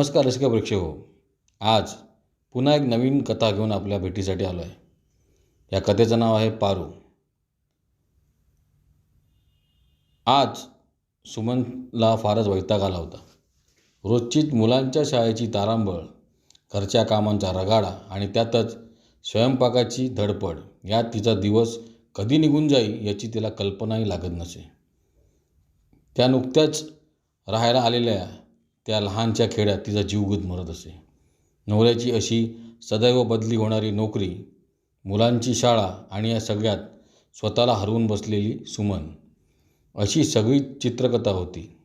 नमस्कार रसिक प्रेक्षक हो. आज पुन्हा एक नवीन कथा घेऊन आपल्या भेटीसाठी आलो आहे या कथेचं नाव आहे पारू. आज सुमनला फारच वैताग आला होता. रोजचीच मुलांच्या शाळेची तारांबळ घरच्या कामांचा रगाडा आणि त्यातच स्वयंपाकाची धडपड यात तिचा दिवस कधी निघून जाईल याची तिला कल्पनाही लागत नसे. त्या नुकत्याच राहायला आलेल्या त्या लहानच्या खेड्यात तिचा जीव गुदमरत असे. नवऱ्याची अशी सदैव बदली होणारी नोकरी मुलांची शाळा आणि या सगळ्यात स्वतःला हरवून बसलेली सुमन अशी सगळी चित्रकथा होती.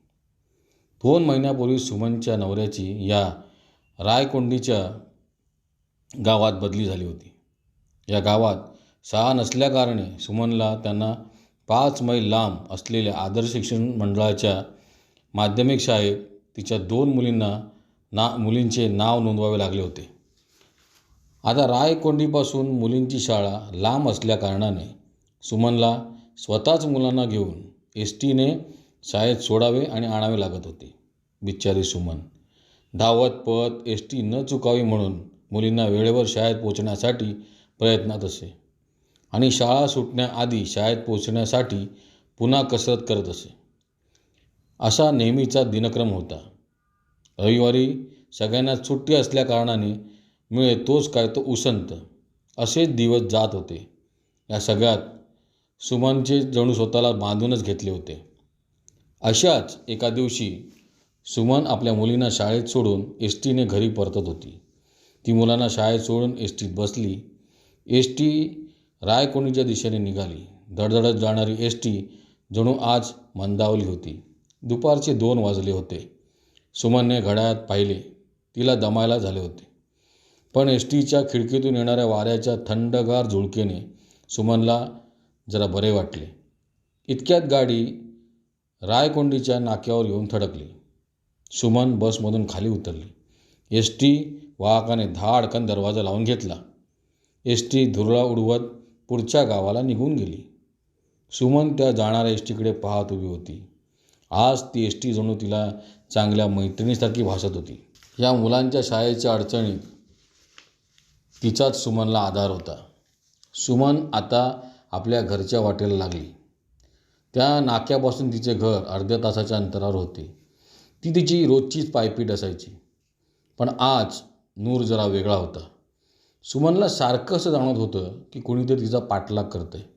दोन महिन्यापूर्वी सुमनच्या नवऱ्याची या रायकोंडीच्या गावात बदली झाली होती. या गावात शाळा नसल्याकारणे सुमनला त्यांना पाच मैल लांब असलेल्या आदर्श शिक्षण मंडळाच्या माध्यमिक शाळेत तिच्या दोन मुलींना ना मुलींचे नाव नोंदवावे लागले होते. आता रायकोंडीपासून मुलींची शाळा लांब असल्याकारणाने सुमनला स्वतःच मुलांना घेऊन एस टीने शाळेत सोडावे आणि आणावे लागत होते. बिचारी सुमन धावत पत एस टी न चुकावी म्हणून मुलींना वेळेवर शाळेत पोचण्यासाठी प्रयत्नात असे आणि शाळा सुटण्याआधी शाळेत पोचण्यासाठी पुन्हा कसरत करत असे. असा नेहमीचा दिनक्रम होता. रविवारी सगळ्यांना सुट्टी असल्याकारणाने मिळे तोच काय तो उसंत असेच दिवस जात होते. या सगळ्यात सुमनचे जणू स्वतःला बांधूनच घेतले होते. अशाच एका दिवशी सुमन आपल्या मुलींना शाळेत सोडून एस टीने घरी परतत होती. ती मुलांना शाळेत सोडून एस टीत बसली. एस टी रायकोणीच्या दिशेने निघाली. धडधडत जाणारी एस टी जणू आज मंदावली होती. दुपारचे दोन वाजले होते. सुमनने घड्याळात पाहिले. तिला दमायला झाले होते. पण एस टीच्या खिडकीतून येणाऱ्या वाऱ्याच्या थंडगार झुळकेने सुमनला जरा बरे वाटले. इतक्यात गाडी रायकोंडीच्या नाक्यावर येऊन थडकली. सुमन बसमधून खाली उतरली. एस टी वाहकाने धाडकन दरवाजा लावून घेतला. एस टी धुरळा उडवत पुढच्या गावाला निघून गेली. सुमन त्या जाणाऱ्या एस टीकडे पाहत उभी होती. आज ती एस टी जणू तिला चांगल्या मैत्रिणीसारखी भासत होती. या मुलांच्या शाळेच्या अडचणीत तिचाच सुमनला आधार होता. सुमन आता आपल्या घरच्या वाटेला लागली. त्या नाक्यापासून तिचे घर अर्ध्या तासाच्या अंतरावर होते. ती तिची रोजचीच पायपीट असायची. पण आज नूर जरा वेगळा होता. सुमनला सारखं असं जाणवत होतं की कोणीतरी तिचा पाठलाग करतं आहे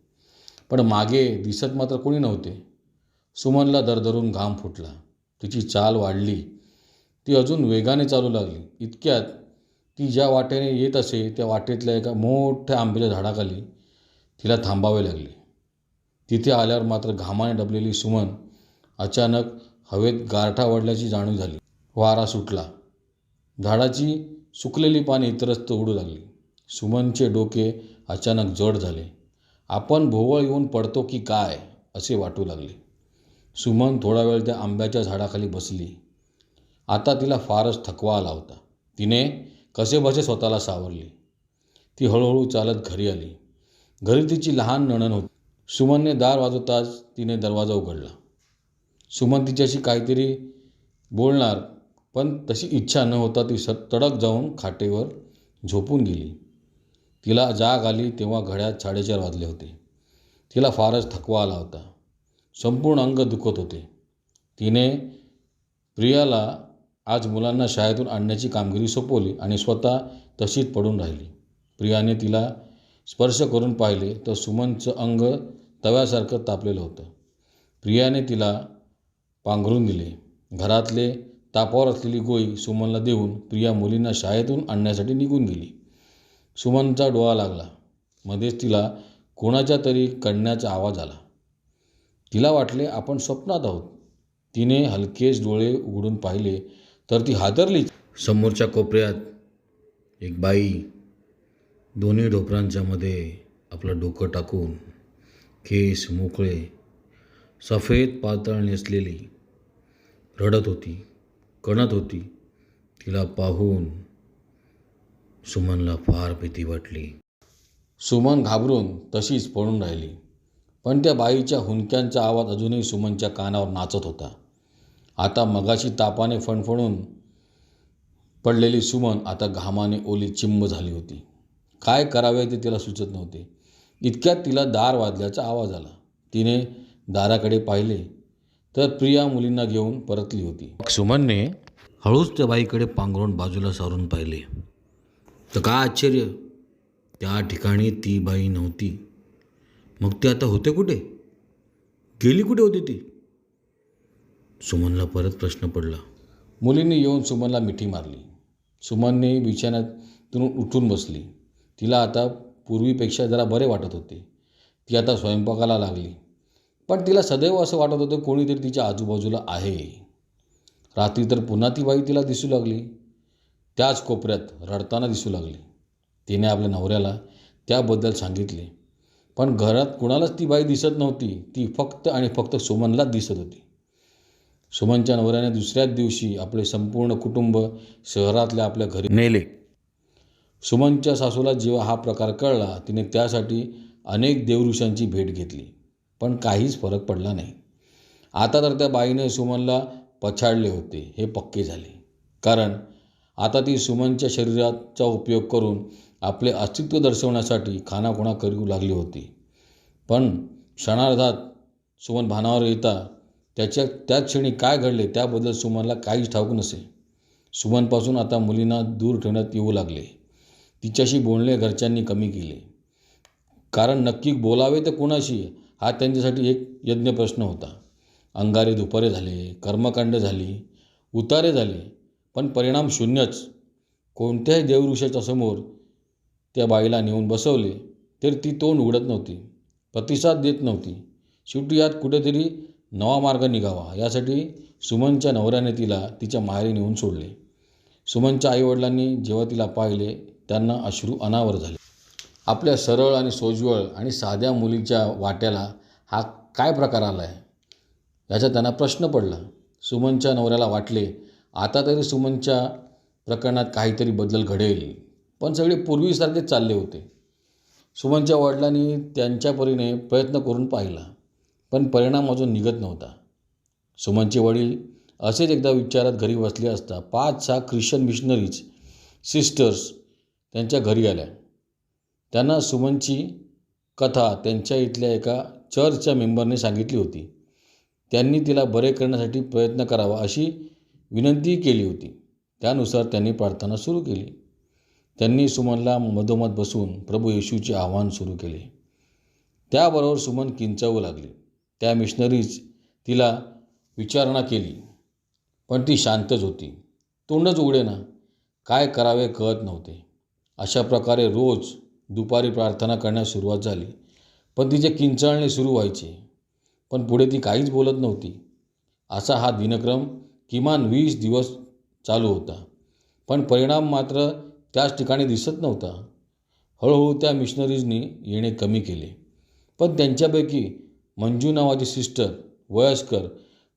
पण मागे दिसत मात्र कोणी नव्हते. सुमनला दरदरून घाम फुटला. तिची चाल वाढली. ती अजून वेगाने चालू लागली. इतक्यात ती ज्या वाटेने येत असे त्या वाटेतल्या एका मोठ्या आंब्याच्या झाडाखाली तिला थांबावे लागले. तिथे आल्यावर मात्र घामाने डबलेली सुमन अचानक हवेत गारठा वाढल्याची जाणीव झाली. वारा सुटला. झाडाची सुकलेली पाने इतरस्त उडू लागली. सुमनचे डोके अचानक जड झाले. आपण भोवळ येऊन पडतो की काय असे वाटू लागले. सुमन थोडा वेळ त्या आंब्याच्या झाडाखाली बसली. आता तिला फारच थकवा आला होता. तिने कसेबसे स्वतःला सावरली. ती हळूहळू चालत घरी आली. घरी तिची लहान नणन होती. सुमनने दार वाजवताच तिने दरवाजा उघडला. सुमन तिच्याशी काहीतरी बोलणार पण तशी इच्छा न होता ती स तडक जाऊन खाटेवर झोपून गेली. तिला जाग आली तेव्हा घड्यात साडेचार वाजले होते. तिला फारच थकवा आला होता. संपूर्ण अंग दुखत होते. तिने प्रियाला आज मुलांना शाळेतून आणण्याची कामगिरी सोपवली आणि स्वतः तशीच पडून राहिली. प्रियाने तिला स्पर्श करून पाहिले तर सुमनचं अंग तव्यासारखं तापलेलं होतं. प्रियाने तिला पांघरून दिले. घरातले तापावर असलेली गोळी सुमनला देऊन प्रिया मुलींना शाळेतून आणण्यासाठी निघून गेली. सुमनचा डोळा लागला. मध्येच तिला कोणाच्या तरी कणण्याचा आवाज आला. तिला वाटले आपण स्वप्नात आहोत. तिने हलकेच डोळे उघडून पाहिले तर ती हादरली. समोरच्या कोपऱ्यात एक बाई दोन्ही ढोपरांच्या मध्ये आपलं डोकं टाकून केस मोकळे सफेद पातळ नेसलेली रडत होती कणत होती. तिला पाहून सुमनला फार भीती वाटली. सुमन घाबरून तशीच पळून राहिली. पण त्या बाईच्या हुंदक्यांचा आवाज अजूनही सुमनच्या कानावर नाचत होता. आता मगाशी तापाने फणफणून पडलेली सुमन आता घामाने ओली चिंब झाली होती. काय करावे ते तिला सुचत नव्हते. इतक्यात तिला दार वाजल्याचा आवाज आला. तिने दाराकडे पाहिले तर प्रिया मुलींना घेऊन परतली होती. सुमनने हळूच त्या बाईकडे पांघरून बाजूला सारून पाहिले. तर काय आश्चर्य? त्या ठिकाणी ती बाई नव्हती. मग ते आता होते कुठे? गेली कुठे होती ती? सुमनला परत प्रश्न पडला. मुलींनी येऊन सुमनला मिठी मारली. सुमनने बिछाण्यातून उठून बसली. तिला आता पूर्वीपेक्षा जरा बरे वाटत होते. ती आता स्वयंपाकाला लागली. पण तिला सदैव असं वाटत होतं कोणीतरी तिच्या आजूबाजूला आहे. रात्री तर पुन्हा ती बाई तिला दिसू लागली. त्याच कोपऱ्यात रडताना दिसू लागली. तिने आपल्या नवऱ्याला त्याबद्दल सांगितले. पण घरात कुणालाच ती बाई दिसत नव्हती. ती फक्त आणि फक्त सुमनलाच दिसत होती. सुमनच्या नवऱ्याने दुसऱ्याच दिवशी आपले संपूर्ण कुटुंब शहरातल्या आपल्या घरी नेले. सुमनच्या सासूला जेव्हा हा प्रकार कळला तिने त्यासाठी अनेक देवऋषांची भेट घेतली पण काहीच फरक पडला नाही. आता तर त्या बाईने सुमनला पछाडले होते हे पक्के झाले. कारण आता ती सुमनच्या शरीराचा उपयोग करून आपले अस्तित्व दर्शवण्यासाठी खानाखुणा करू लागली होती. पण क्षणार्धात सुमन भानावर येता त्याच्या त्याच क्षणी काय घडले त्याबद्दल सुमनला काहीच ठाऊक नसे. सुमनपासून आता मुलींना दूर ठेवण्यात येऊ लागले. तिच्याशी बोलणे घरच्यांनी कमी केले. कारण नक्की बोलावे तर कुणाशी? हा त्यांच्यासाठी एक यज्ञ प्रश्न होता. अंगारे दुपारे झाले कर्मकांड झाली उतारे झाले पण परिणाम शून्यच. कोणत्याही देवऋषाच्या समोर त्या बाईला नेऊन बसवले तर ती तोंड उघडत नव्हती प्रतिसाद देत नव्हती. शेवटी यात कुठेतरी नवा मार्ग निघावा यासाठी सुमनच्या नवऱ्याने तिला तिच्या माहेरी नेऊन सोडले. सुमनच्या आईवडिलांनी जेव्हा तिला पाहिले त्यांना अश्रू अनावर झाले. आपल्या सरळ आणि सोज्वळ आणि साध्या मुलीच्या वाट्याला हा काय प्रकार आला आहे याचा त्यांना प्रश्न पडला. सुमनच्या नवऱ्याला वाटले आता तरी सुमनच्या प्रकरणात काहीतरी बदल घडेल. पण सगळे पूर्वीसारखेच चालले होते. सुमनच्या वडिलांनी त्यांच्या परीने प्रयत्न करून पाहिला पण परिणाम अजून निघत नव्हता. सुमनचे वडील असेच एकदा विचारात घरी बसले असता पाच सहा ख्रिश्चन मिशनरीज सिस्टर्स त्यांच्या घरी आल्या. त्यांना सुमनची कथा त्यांच्या इथल्या एका चर्चच्या मेंबरने सांगितली होती. त्यांनी तिला बरे करण्यासाठी प्रयत्न करावा अशी विनंती केली होती. त्यानुसार त्यांनी प्रार्थना सुरू केली. त्यांनी सुमनला मधोमध बसून प्रभू येशूचे आव्हान सुरू केले. त्याबरोबर सुमन किंचावू लागली. त्या मिशनरीज तिला विचारणा केली. पण ती शांतच होती. तोंडच उघडेना. काय करावे कळत नव्हते. अशा प्रकारे रोज दुपारी प्रार्थना करण्यास सुरुवात झाली. पण तिचे किंचाळणे सुरू व्हायचे. पण पुढे ती काहीच बोलत नव्हती. असा हा दिनक्रम किमान वीस दिवस चालू होता. पण परिणाम मात्र त्याच ठिकाणी दिसत नव्हता. हळूहळू त्या मिशनरीजनी येणे कमी केले. पण त्यांच्यापैकी मंजू नावाची सिस्टर वयस्कर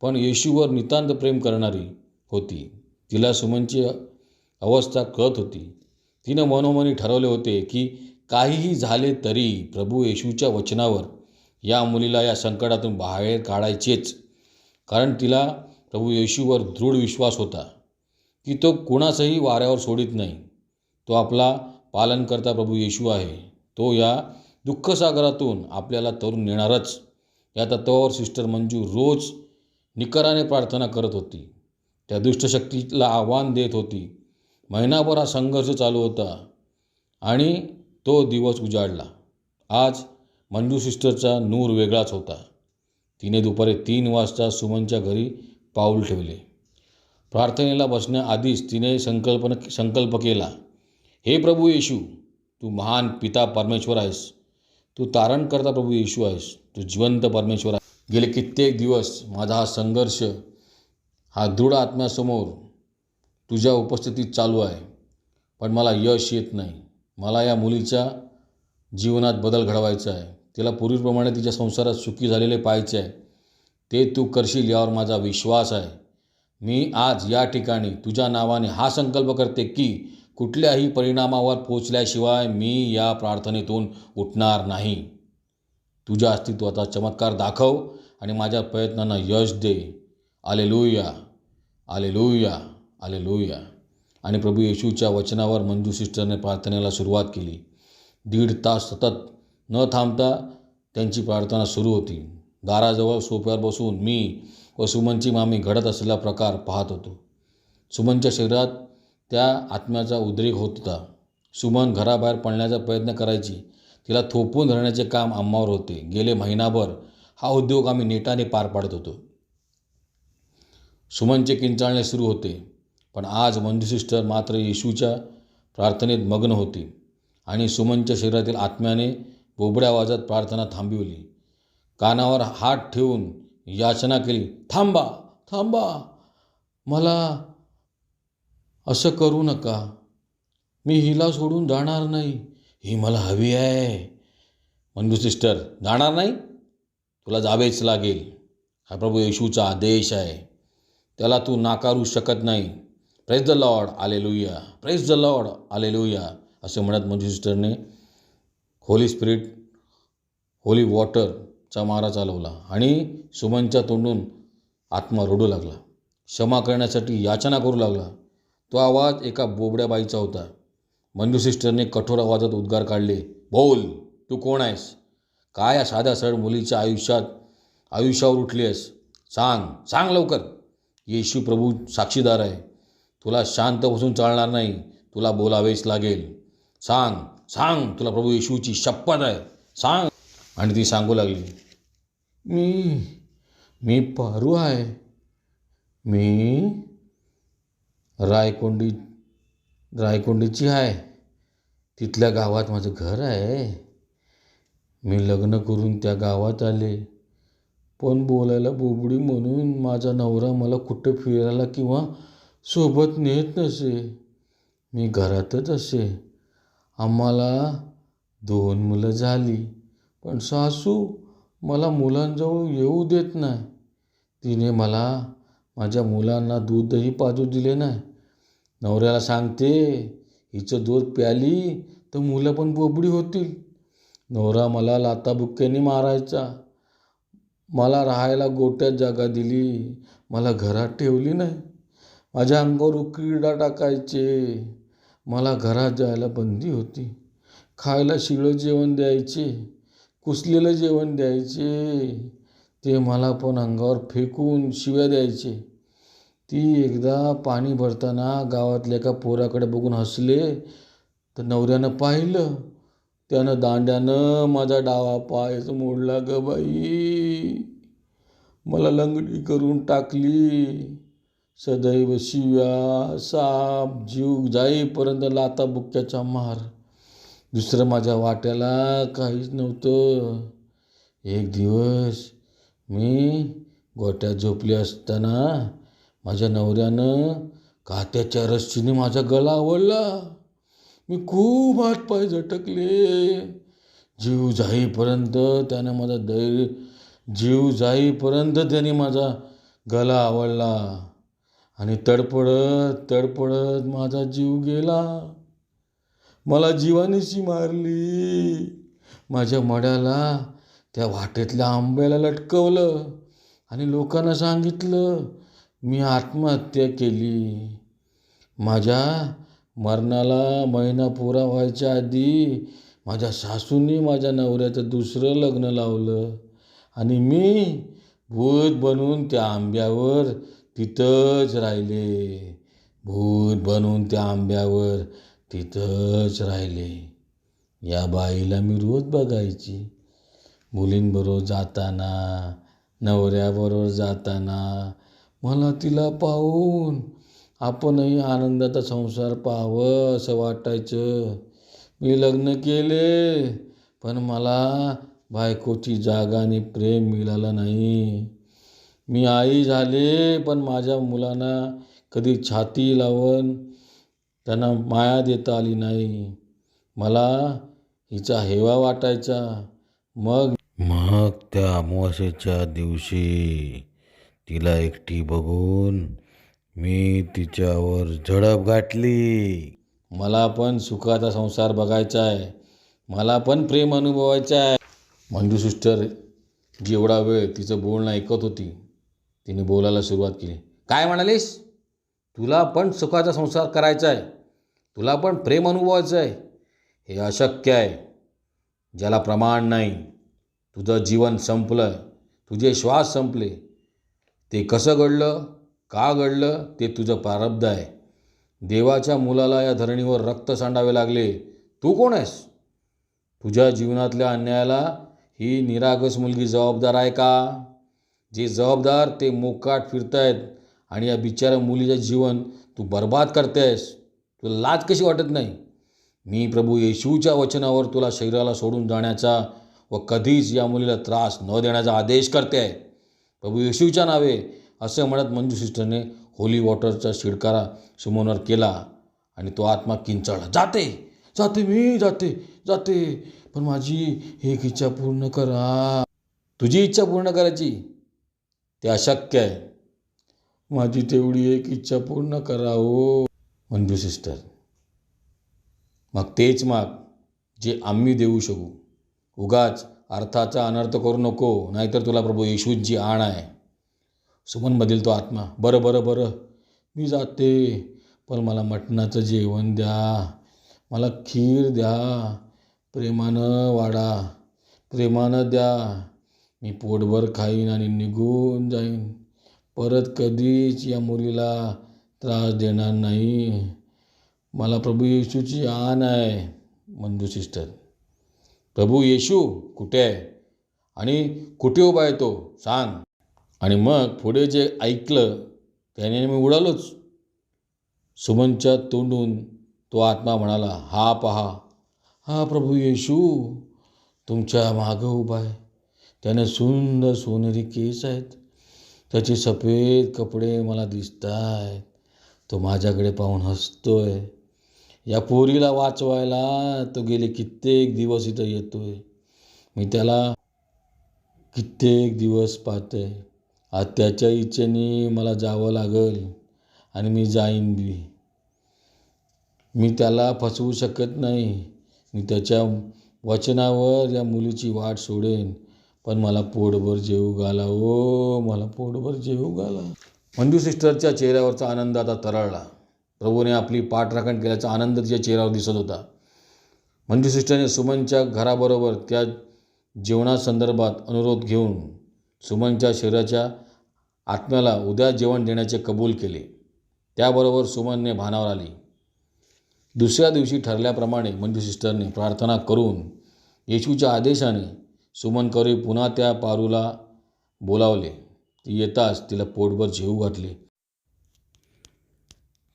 पण येशूवर नितांत प्रेम करणारी होती. तिला सुमनची अवस्था कळत होती. तिनं मनोमनी ठरवले होते की काहीही झाले तरी प्रभू येशूच्या वचनावर या मुलीला या संकटातून बाहेर काढायचेच. कारण तिला प्रभू येशूवर दृढ विश्वास होता. की तो कुणाचंही वाऱ्यावर सोडित नाही. तो आपला पालनकर्ता प्रभू येशू आहे. तो या दुःखसागरातून आपल्याला तरुण नेणारच. या तत्वावर सिस्टर मंजू रोज निकराने प्रार्थना करत होती. त्या दुष्टशक्तीला आव्हान देत होती. महिनाभर हा संघर्ष चालू होता आणि तो दिवस उजाडला. आज मंजू सिस्टरचा नूर वेगळाच होता. तिने दुपारी तीन वाजता सुमनच्या घरी पाऊल ठेवले. प्रार्थनेला बसण्याआधीच तिने संकल्पना संकल्प केला. हे प्रभू येशू तू महान पिता परमेश्वर आहेस. तू तारणकर्ता प्रभू येशू आहेस. तू जिवंत परमेश्वर आहे गेले कित्येक दिवस माझा हा संघर्ष हा दृढ आत्म्यासमोर तुझ्या उपस्थितीत चालू आहे. पण मला यश येत नाही. मला या मुलीच्या जीवनात बदल घडवायचा आहे. तिला पूर्वीप्रमाणे तिच्या संसारात सुखी झालेले पाहायचे आहे. ते तू करशील यावर माझा विश्वास आहे. मी आज या ठिकाणी तुझ्या नावाने हा संकल्प करते की कुठल्याही परिणामावर पोचल्याशिवाय मी या प्रार्थनेतून उठणार नाही. तुझ्या अस्तित्वाचा चमत्कार दाखव आणि माझ्या प्रयत्नांना यश दे. आले लुया आले लुया आले लुया आणि प्रभू येशूच्या वचनावर मंजू सिस्टरने प्रार्थनेला सुरुवात केली. दीड तास सतत न थांबता त्यांची प्रार्थना सुरू होती. दाराजवळ सोफ्यावर बसून मी व सुमनची मामी घडत असलेला प्रकार पाहत होतो. सुमनच्या शरीरात त्या आत्म्याचा उद्रेक होत होता. सुमन घराबाहेर पळण्याचा प्रयत्न करायची. तिला थोपवून धरण्याचे काम आम्हावर होते. गेले महिनाभर हा उद्योग आम्ही नेटाने पार पाडत होतो. सुमनचे किंचाळणे सुरू होते. पण आज मंजू सिस्टर मात्र येशूच्या प्रार्थनेत मग्न होती आणि सुमनच्या शरीरातील आत्म्याने बोबड्या आवाजात प्रार्थना थांबविली. कानावर हात ठेवून याचना केली थांबा थांबा. मला असं करू नका. मी हिला सोडून जाणार नाही. ही मला हवी आहे. मंजू सिस्टर जाणार नाही? तुला जावेच लागेल. हा प्रभू येशूचा आदेश आहे. त्याला तू नाकारू शकत नाही. Praise the Lord hallelujah praise the Lord hallelujah असे म्हणत मंजू सिस्टरने होली स्पिरिट होली वॉटरचा मारा चालवला आणि सुमनच्या तोंडून आत्मा रडू लागला. क्षमा करण्यासाठी याचना करू लागला. तो आवाज एका बोबड्या बाईचा होता. मंजू सिस्टरने कठोर आवाजात उद्गार काढले बोल तू कोण आहेस? काय या साध्या सरळ मुलीच्या आयुष्यात आयुष्यावर उठली आहेस? सांग सांग लवकर. येशू प्रभू साक्षीदार आहे. तुला शांत बसून चालणार नाही. तुला बोलावेच लागेल. सांग सांग तुला प्रभू येशूची शपथ आहे. सांग. आणि ती सांगू लागली मी मी पारू आहे. मी रायकोंडी रायकोंडीची आहे तिथल्या गावात माझं घर आहे. मी लग्न करून त्या गावात आले. पण बोलायला बोबडी म्हणून माझा नवरा मला कुठं फिरायला किंवा सोबत नेत नसे. मी घरातच असे. आम्हाला दोन मुलं झाली पण सासू मला मुलांजवळ येऊ देत नाही. तिने मला माझ्या मुलांना दूधही पाजू दिले नाही. नवऱ्याला सांगते हिचं दूध प्याली तर मुलं पण बोबडी होतील. नवरा मला लाताबुक्क्याने मारायचा. मला राहायला गोट्यात जागा दिली मला घरात ठेवली नाही. माझ्या अंगावर उकिरडा टाकायचे मला घरात जायला बंदी होती. खायला शिळं जेवण द्यायचे कुसलेलं जेवण द्यायचे. ते मला पण अंगावर फेकून शिव्या द्यायचे. ती एकदा पाणी भरताना गावातल्या एका पोराकडे बघून हसले. तर नवऱ्यानं पाहिलं. त्यानं दांड्यानं माझा डावा पायच मोडला ग बाई. मला लंगडी करून टाकली. सदैव शिव्या साप जीव जाईपर्यंत लाता बुक्क्याचा मार. दुसरं माझ्या वाट्याला काहीच नव्हतं. एक दिवस मी गोट्यात झोपले असताना माझ्या नवऱ्यानं कात्याच्या रस्सीने माझा गळा आवडला मी खूप हातपाय झटकले. जीव जाईपर्यंत त्यानं माझा धैर्य जीव जाईपर्यंत त्याने माझा गला आवडला आणि तडपडत तडपडत माझा जीव गेला. मला जीवानीशी मारली. माझ्या मड्याला त्या वाटेतल्या आंब्याला लटकवलं आणि लोकांना सांगितलं मी आत्महत्या केली. माझ्या मरणाला महिना पुरा व्हायच्या आधी माझ्या सासूने माझ्या नवऱ्याचं दुसरं लग्न लावलं आणि मी भूत बनून त्या आंब्यावर तिथंच राहिले. भूत बनून त्या आंब्यावर तिथंच राहिले. या बाईला मी रोज बघायची. मुलींबरोबर जाताना नवऱ्याबरोबर जाताना मला तिला पाहून आपणही आनंदाचा संसार पाहावं असं वाटायचं. मी लग्न केले पण मला बायकोची जागा आणि प्रेम मिळालं नाही. मी आई झाले पण माझ्या मुलांना कधी छाती लावून त्यांना माया देता आली नाही. मला हिचा हेवा वाटायचा. मग मग त्या अमावास्येच्या दिवशी तिला एकटी बघून मी तिच्यावर झडप गाठली. मला पण सुखाचा संसार बघायचा आहे. मला पण प्रेम अनुभवायचं आहे. मंजू सिस्टर जेवढा वेळ तिचं बोलणं ऐकत होती तिने बोलायला सुरुवात केली. काय म्हणालीस? तुला पण सुखाचा संसार करायचा आहे. तुला पण प्रेम अनुभवायचं आहे. हे अशक्य आहे. ज्याला प्रमाण नाही तुझं जीवन संपलं तुझे श्वास संपले. ते कसं घडलं का घडलं ते तुझं प्रारब्ध आहे. देवाच्या मुलाला या धरणीवर रक्त सांडावे लागले. तू कोण आहेस? तुझ्या जीवनातल्या अन्यायाला ही निरागस मुलगी जबाबदार आहे का? जे जबाबदार ते मोकाट फिरतायत आणि या बिचाऱ्या मुलीचं जीवन तू बर्बाद करतेस. तुला लाज कशी वाटत नाही? मी प्रभू येशूच्या वचनावर तुला शरीराला सोडून जाण्याचा व कधीच या मुलीला त्रास न देण्याचा आदेश करते. आहे प्रभू येशूच्या नावे असं म्हणत मंजू सिस्टरने होली वॉटरचा शिडकारा सुमोनवर केला आणि तो आत्मा किंचाळला. जाते जाते मी जाते जाते पण माझी एक इच्छा पूर्ण करा. तुझी इच्छा पूर्ण करायची? ते अशक्य आहे. माझी तेवढी एक इच्छा पूर्ण करा हो. मंजू सिस्टर मग तेच माग जे आम्ही देऊ शकू. उगाच अर्थाचा अनर्थ करू नको नाहीतर तुला प्रभू येशूची आण आहे. सुमनमधील तो आत्मा बरं बरं बरं मी जाते पण मला मटणाचं जेवण द्या मला खीर द्या प्रेमानं वाढा प्रेमानं द्या मी पोटभर खाईन आणि निघून जाईन. परत कधीच या मुलीला त्रास देणार नाही. मला प्रभू येशूची आण आहे मंजू सिस्टर. प्रभू येशू कुठे? आहे आणि कुठे उभा आहे तो? सांग. आणि मग पुढे जे ऐकलं त्याने मी उडालोच. सुमनच्या तोंडून तो आत्मा म्हणाला हा पहा. हा प्रभू येशू तुमच्या मागं उभा आहे. त्याने सुंदर सोनेरी केस आहेत. त्याचे सफेद कपडे मला दिसत आहेत तो माझ्याकडे पाहून हसतो आहे या पोरीला वाचवायला तो गेले कित्येक दिवस इथं येतोय. मी त्याला कित्येक दिवस पाहते आज त्याच्या इच्छेने मला जावं लागल आणि मी जाईन बी. मी त्याला फसवू शकत नाही. मी त्याच्या वचनावर या मुलीची वाट सोडेन. पण मला पोटभर जेवू घाला ओ मला पोटभर जेवू घाला. मंजू सिस्टरच्या चेहऱ्यावरचा आनंद आता तरळला. प्रभूने आपली पाठराखण केल्याचा आनंद तिच्या चेहऱ्यावर दिसत होता. मंजू सिस्टरने सुमनच्या घराबरोबर त्या जेवणासंदर्भात अनुरोध घेऊन सुमनच्या शरीराच्या आत्म्याला उद्या जेवण देण्याचे कबूल केले. त्याबरोबर सुमनने भानावर आली. दुसऱ्या दिवशी ठरल्याप्रमाणे मंजू सिस्टरने प्रार्थना करून येशूच्या आदेशाने सुमनकरी पुन्हा त्या पारूला बोलावले. ती येताच तिला पोटभर जेवू घातले.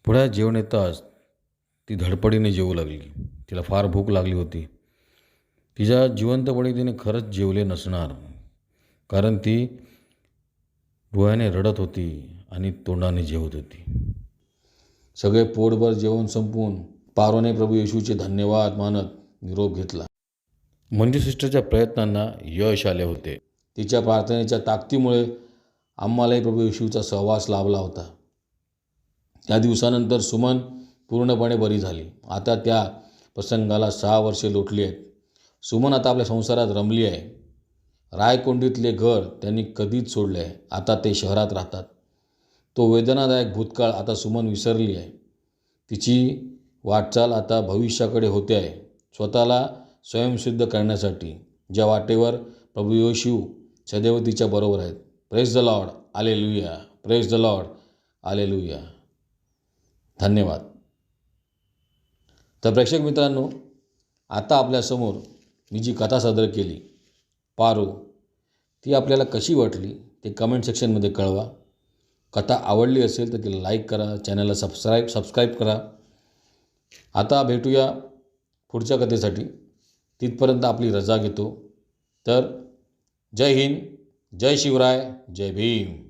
पुढ्या जेवण येताच ती धडपडीने जेवू लागली. तिला फार भूक लागली होती. तिच्या जिवंतपणी तिने खरंच जेवले नसणार. कारण ती डोळ्याने रडत होती आणि तोंडाने जेवत होती. सगळे पोटभर जेवण संपवून पारोने प्रभू येशूचे धन्यवाद मानत निरोप घेतला. मंजू सिस्टरच्या प्रयत्नांना यश आले होते. तिच्या प्रार्थनेच्या ताकदीमुळे आम्हालाही प्रभू येशूचा सहवास लाभला होता. त्या दिवसानंतर सुमन पूर्णपणे बरी झाली. आता त्या प्रसंगाला सहा वर्षे लोटली आहेत. सुमन आता आपल्या संसारात रमली आहे. रायकोंडीतले घर त्यांनी कधीच सोडले आहे. आता ते शहरात राहतात. तो वेदनादायक भूतकाळ आता सुमन विसरली आहे. तिची वाटचाल आता भविष्याकडे होते आहे. स्वतःला स्वयंसिद्ध करण्यासाठी ज्या वाटेवर प्रभू योशिव सदैव तिच्या बरोबर आहेत. प्रेस द लॉर्ड आले लुया प्रेस द लॉर्ड आले लुया धन्यवाद. तर प्रेक्षक मित्रांनो आता आपल्यासमोर मी जी कथा सादर केली पारो ती आपल्याला कशी वाटली ते कमेंट सेक्शनमध्ये कळवा. कथा आवडली असेल तर तिला लाईक करा चॅनलला सबस्क्राईब सबस्क्राईब करा. आता भेटूया पुढच्या कथेसाठी. तिथपर्यंत आपली रजा घेतो. तर जय हिंद जय शिवराय जय भीम.